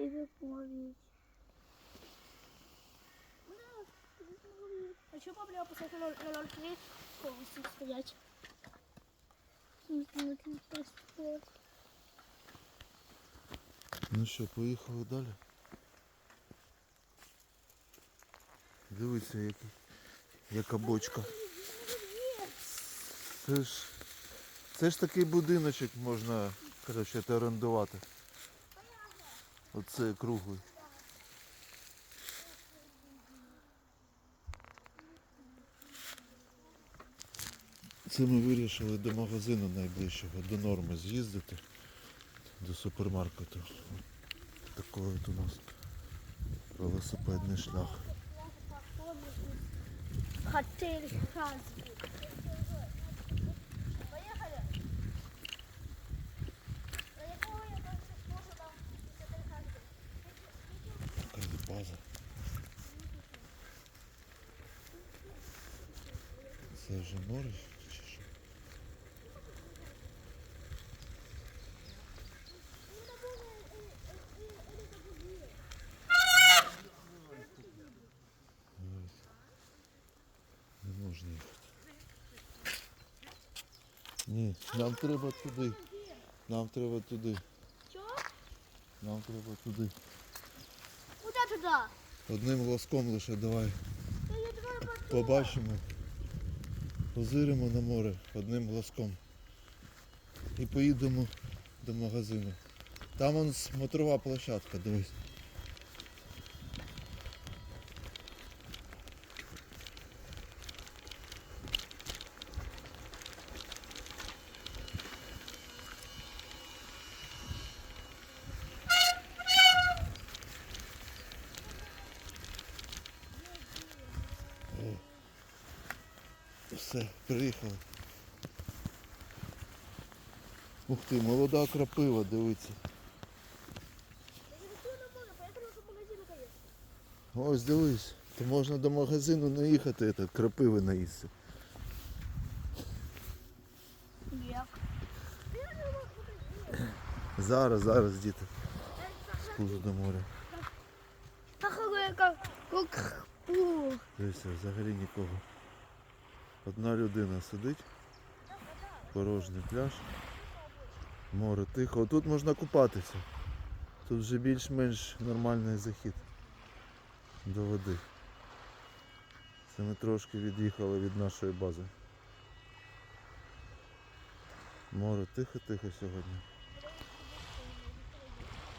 Тебе ловить. А чого бабля писати на 0,3 повністю стоять? Ну що, поїхали далі. Дивіться, який, яка бочка. Це ж, це ж такий будиночок можна, коротше, орендувати. Оце круглий. Це ми вирішили до магазину найближчого, до норми з'їздити, до супермаркету. Такий от у нас велосипедний шлях. Хотели хазбу. Поїхали. На якого я там можу там хотели хазбу? Така. Це вже море чи що? Не можна їхати. Ні, нам треба туди. Нам треба туди. Що? Нам треба туди. Туди? Одним глазком лише давай. Побачимо. Позиримо на море одним глазком. І поїдемо до магазину. Там он смотрова площадка, дивись. Все, приїхали. Ух ти, молода крапива, дивиться. Ось дивись, то можна до магазину не їхати, так, крапиви наїсти. Як? Зараз, зараз, діти. Спужу до моря. Ах, як. Дивися, взагалі нікого. Одна людина сидить, порожній пляж, море тихо. Тут можна купатися. Тут вже більш-менш нормальний захід до води. Це ми трошки від'їхали від нашої бази. Море тихо-тихо сьогодні.